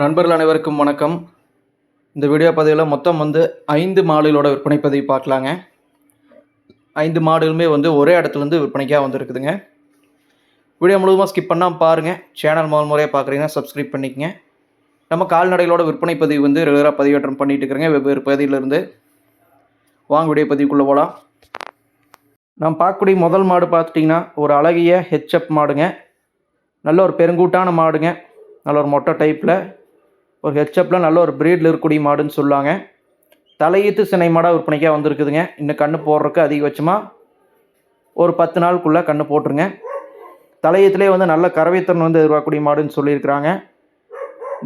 நண்பர்கள் அனைவருக்கும் வணக்கம். இந்த வீடியோ பதிவில் மொத்தம் வந்து ஐந்து மாடுகளோட விற்பனை பதிவு பார்க்கலாங்க. ஐந்து மாடுகளுமே வந்து ஒரே இடத்துலேருந்து விற்பனைக்காக வந்திருக்குதுங்க. வீடியோ முழுவதுமாக ஸ்கிப் பண்ணால் பாருங்கள் சேனல் முதல் முறையாக பார்க்குறீங்கன்னா சப்ஸ்கிரைப் பண்ணிக்கங்க. நம்ம கால்நடைகளோட விற்பனை பதிவு வந்து ரெகுலராக பதிவேற்றம் பண்ணிகிட்டு இருக்கிறேங்க. வெவ்வேறு பகுதியிலிருந்து. வாங்க வீடியோ பதிவுக்குள்ளே போகலாம் நாம் பார்க்கக்கூடிய முதல் மாடு பார்த்துட்டிங்கன்னா ஒரு அழகிய ஹெச்எப் மாடுங்க. நல்ல ஒரு பெருங்கூட்டான மாடுங்க. நல்ல ஒரு மொட்டை டைப்பில் ஒரு ஹெச்அப்பில் நல்ல ஒரு ப்ரீடில் இருக்கக்கூடிய மாடுன்னு சொல்லுவாங்க. தலையீத்து சினை மாடாக விற்பனைக்காக வந்திருக்குதுங்க. இன்னும் கன்று போடுறதுக்கு அதிகபட்சமாக ஒரு பத்து நாளுக்குள்ளே கன்று போட்டுருங்க. தலையீத்துலேயே வந்து நல்ல கரவைத்திறன் வந்து எதிர்பார்க்கக்கூடிய மாடுன்னு சொல்லியிருக்கிறாங்க.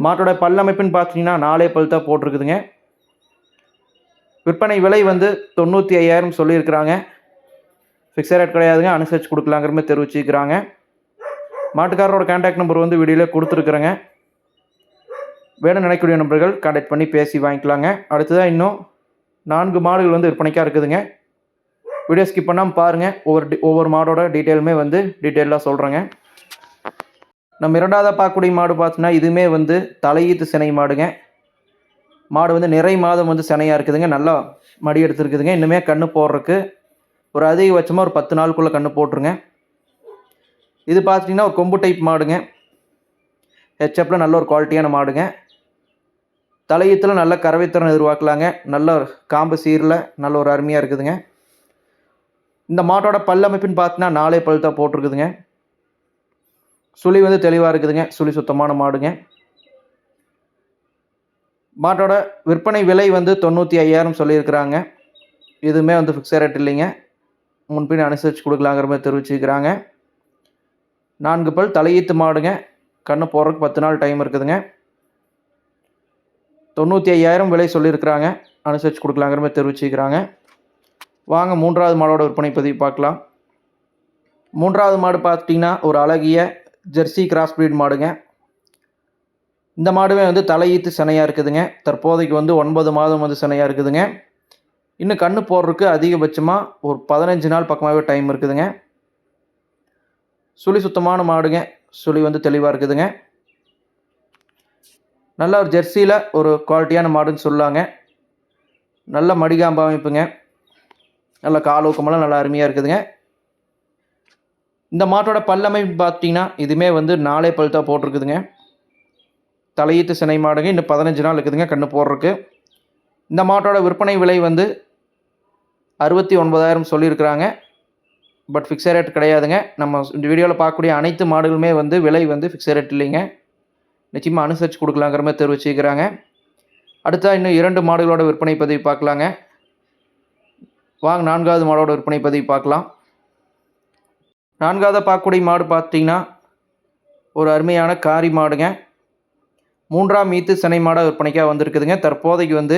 மாட்டோட பல்லமைப்புன்னு பார்த்தீங்கன்னா நாலே பல் தான் போட்டிருக்குதுங்க. விற்பனை விலை வந்து தொண்ணூற்றி ஐயாயிரம் சொல்லியிருக்கிறாங்க. ஃபிக்ஸட் ரேட் கிடையாதுங்க. அனுசரித்து கொடுக்கலாங்கிற மாதிரி தெரிவிச்சிருக்கிறாங்க. மாட்டுக்காரரோட கான்டாக்ட் நம்பர் வந்து வீடியோவில் கொடுத்துருக்குறேங்க. வேணும் நினைக்கக்கூடிய நண்பர்கள் கான்டாக்ட் பண்ணி பேசி வாங்கிக்கலாங்க. அடுத்ததாக இன்னும் நான்கு மாடுகள் வந்து விற்பனைக்காக இருக்குதுங்க. வீடியோ ஸ்கிப் பண்ணாமல் பாருங்கள் ஒவ்வொரு ஒவ்வொரு மாடோட டீட்டெயிலுமே வந்து டீட்டெயிலாக சொல்கிறேங்க நம்ம இரண்டாவதாக பார்க்கக்கூடிய மாடு பார்த்தோன்னா இதுவுமே வந்து தலையீத்து சினை மாடுங்க. மாடு வந்து நிறை மாதம் வந்து சினையாக இருக்குதுங்க. நல்லா மடி எடுத்துருக்குதுங்க. இன்னுமே கன்று போடுறதுக்கு ஒரு அதிகபட்சமாக ஒரு பத்து நாளுக்குள்ளே கன்று போட்டுருங்க. இது பார்த்துட்டிங்கன்னா ஒரு கொம்பு டைப் மாடுங்க. ஹெச்எப்பில் நல்ல ஒரு குவாலிட்டியான மாடுங்க. தலையத்தில் நல்ல கறவைத்திறன் எதிர்பார்க்கலாங்க. நல்ல காம்பு சீரில் நல்ல ஒரு அருமையாக இருக்குதுங்க. இந்த மாட்டோட பல்லமைப்புன்னு பார்த்தீங்கன்னா நாலே பல் தான் போட்டிருக்குதுங்க. சுழி வந்து தெளிவாக இருக்குதுங்க. சுழி சுத்தமான மாடுங்க. மாட்டோட விற்பனை விலை வந்து தொண்ணூற்றி ஐயாயிரம் சொல்லியிருக்கிறாங்க. இதுவுமே வந்து ஃபிக்ஸட் ரேட் இல்லைங்க. முன்பின் அனுசரித்து கொடுக்கலாங்கிற மாதிரி தெரிவிச்சுக்கிறாங்க. நான்கு பல் தலையீத்து மாடுங்க. கண்ணு போடுறதுக்கு பத்து நாள் டைம் இருக்குதுங்க. தொண்ணூற்றி ஐயாயிரம் விலை சொல்லியிருக்கிறாங்க. அனுசரித்து கொடுக்கலாங்கிற மாதிரி தெரிவிச்சுக்கிறாங்க. வாங்க மூன்றாவது மாடோட விற்பனை பதிவு பார்க்கலாம். மூன்றாவது மாடு பார்த்துட்டிங்கன்னா ஒரு அழகிய ஜெர்சி கிராஸ் ப்ரீட் மாடுங்க. இந்த மாடுமே வந்து தலையீத்து சினையாக இருக்குதுங்க. தற்போதைக்கு வந்து ஒன்பது மாதம் வந்து சினையாக இருக்குதுங்க. இன்னும் கண்ணு போடுறதுக்கு அதிகபட்சமாக ஒரு பதினஞ்சு நாள் பக்கமாகவே டைம் இருக்குதுங்க. சுழி சுத்தமான மாடுங்க. சுழி வந்து தெளிவாக இருக்குதுங்க. நல்ல ஒரு ஜெர்சியில் ஒரு குவாலிட்டியான மாடுன்னு சொல்லாங்க. நல்ல மடிகாம்பு அமைப்புங்க. நல்ல கால் ஊக்கமெல்லாம் நல்லா அருமையாக இருக்குதுங்க. இந்த மாட்டோட பல்லமைப்பு பார்த்தீங்கன்னா இதுவுமே வந்து நாலே பல் தான் போட்டிருக்குதுங்க. தலையீத்து சினை மாடுங்க. இன்னும் பதினஞ்சு நாள் இருக்குதுங்க கண்ணு போடுறதுக்கு. இந்த மாட்டோட விற்பனை விலை வந்து அறுபத்தி ஒன்பதாயிரம் சொல்லியிருக்கிறாங்க. பட் ஃபிக்ஸட் ரேட் கிடையாதுங்க. நம்ம இந்த வீடியோவில் பார்க்கக்கூடிய அனைத்து மாடுகளுமே வந்து விலை வந்து ஃபிக்ஸட் ரேட் இல்லைங்க. நிச்சயமாக அனுசரித்து கொடுக்கலாங்கிற மாதிரி தெரிவிச்சுக்கிறாங்க அடுத்தா இன்னும் இரண்டு மாடுகளோட விற்பனை பதிவு பார்க்கலாங்க. வாங்க நான்காவது மாடோட விற்பனை பதிவு பார்க்கலாம். நான்காவது பார்க்கக்கூடிய மாடு பார்த்தீங்கன்னா ஒரு அருமையான காரி மாடுங்க. மூன்றாம் மீத்து சினை மாடாக விற்பனைக்காக வந்திருக்குதுங்க. தற்போதைக்கு வந்து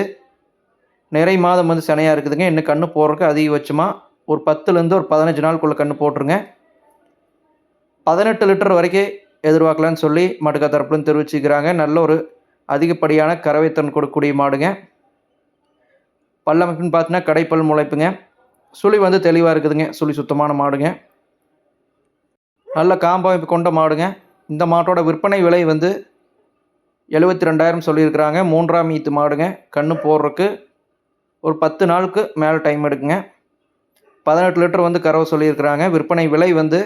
நிறை மாதம் வந்து சினையாக இருக்குதுங்க. இன்னும் கன்று போடுறதுக்கு அதிகபட்சமாக ஒரு பத்துலேருந்து ஒரு பதினஞ்சு நாளுக்குள்ளே கன்று போட்டுருங்க. பதினெட்டு லிட்டர் வரைக்கும் எதிர்பார்க்கலான்னு சொல்லி மாட்டுக்கா தரப்புலன்னு தெரிவிச்சுக்கிறாங்க. நல்ல ஒரு அதிகப்படியான கறவைத்தன் கொடுக்கக்கூடிய மாடுங்க. பல்லமைப்புன்னு பார்த்தீங்கன்னா கடைப்பல் முளைப்புங்க. சுழி வந்து தெளிவாக இருக்குதுங்க. சுழி சுத்தமான மாடுங்க. நல்ல காம்பமைப்பு கொண்ட மாடுங்க. இந்த மாட்டோட விற்பனை விலை வந்து எழுபத்தி ரெண்டாயிரம் சொல்லியிருக்கிறாங்க. மூன்றாம் ஈத்து மாடுங்க. கன்று போடுறதுக்கு ஒரு பத்து நாளுக்கு மேலே டைம் எடுக்குங்க. பதினெட்டு லிட்டர் வந்து கறவை சொல்லியிருக்கிறாங்க. விற்பனை விலை வந்து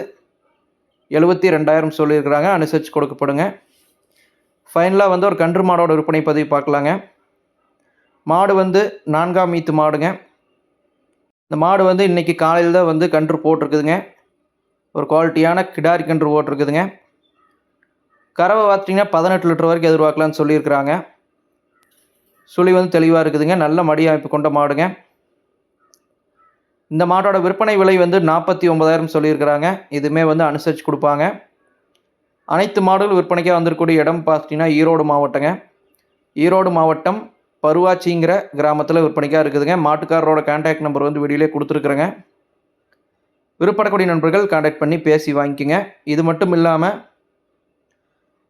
எழுபத்தி ரெண்டாயிரம் சொல்லியிருக்கிறாங்க. அனுசரித்து கொடுக்கப்படுங்க. ஃபைனலாக வந்து ஒரு கன்று மாடோட விற்பனை பதிவு பார்க்கலாங்க. மாடு வந்து நான்காம் மீத்து மாடுங்க. இந்த மாடு வந்து இன்றைக்கி காலையில் தான் வந்து கன்று போட்டிருக்குதுங்க. ஒரு குவாலிட்டியான கிடாரி கன்று போட்டிருக்குதுங்க. கறவை பார்த்தீங்கன்னா பதினெட்டு லிட்டர் வரைக்கும் எதிர்பார்க்கலான்னு சொல்லியிருக்கிறாங்க. சுழி வந்து தெளிவாக இருக்குதுங்க. நல்ல மடி அமைப்பு கொண்ட மாடுங்க. இந்த மாட்டோட விற்பனை விலை வந்து நாற்பத்தி ஒன்பதாயிரம் சொல்லியிருக்கிறாங்க. இதுவுமே வந்து அனுசரித்து கொடுப்பாங்க. அனைத்து மாடுகள் விற்பனைக்காக வந்திருக்கக்கூடிய இடம் பார்த்தீங்கன்னா ஈரோடு மாவட்டங்க. ஈரோடு மாவட்டம் பருவாச்சிங்கிற கிராமத்தில் விற்பனைக்காக இருக்குதுங்க. மாட்டுக்காரரோட கான்டாக்ட் நம்பர் வந்து வீடியோலே கொடுத்துருக்குறேங்க. விருப்பப்படக்கூடிய நண்பர்கள் கான்டாக்ட் பண்ணி பேசி வாங்கிக்கோங்க. இது மட்டும் இல்லாமல்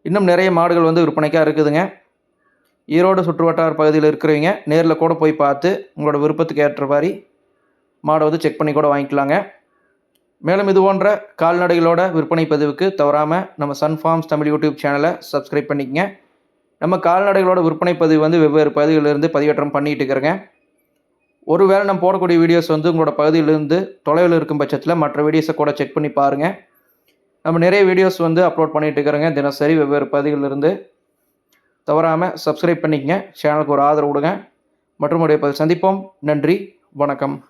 இன்னும் நிறைய மாடுகள் வந்து விற்பனைக்காக இருக்குதுங்க. ஈரோடு சுற்றுவட்டார பகுதியில் இருக்கிறவங்க நேரில் கூட போய் பார்த்து உங்களோட விருப்பத்துக்கு ஏற்ற மாதிரி மாடை வந்து செக் பண்ணி கூட வாங்கிக்கலாங்க. மேலும் இது போன்ற கால்நடைகளோட விற்பனை பதிவுக்கு தவறாமல் நம்ம சன் ஃபார்ம்ஸ் தமிழ் யூடியூப் சேனலை சப்ஸ்கிரைப் பண்ணிக்கங்க. நம்ம கால்நடைகளோட விற்பனை பதிவு வந்து வெவ்வேறு பகுதிகளிலிருந்து பதிவேற்றம் பண்ணிகிட்டு இருக்கிறேங்க. ஒருவேளை நம்ம போடக்கூடிய வீடியோஸ் வந்து உங்களோட பகுதியிலிருந்து தொலைவில் இருக்கும் பட்சத்தில் மற்ற வீடியோஸை கூட செக் பண்ணி பாருங்கள் நம்ம நிறைய வீடியோஸ் வந்து அப்லோட் பண்ணிகிட்டு இருக்கிறேங்க. தினசரி வெவ்வேறு பகுதிகளிலிருந்து. தவறாமல் சப்ஸ்கிரைப் பண்ணிக்கங்க. சேனலுக்கு ஒரு ஆதரவு கொடுங்க. மற்றும் உடைய சந்திப்போம். நன்றி. வணக்கம்.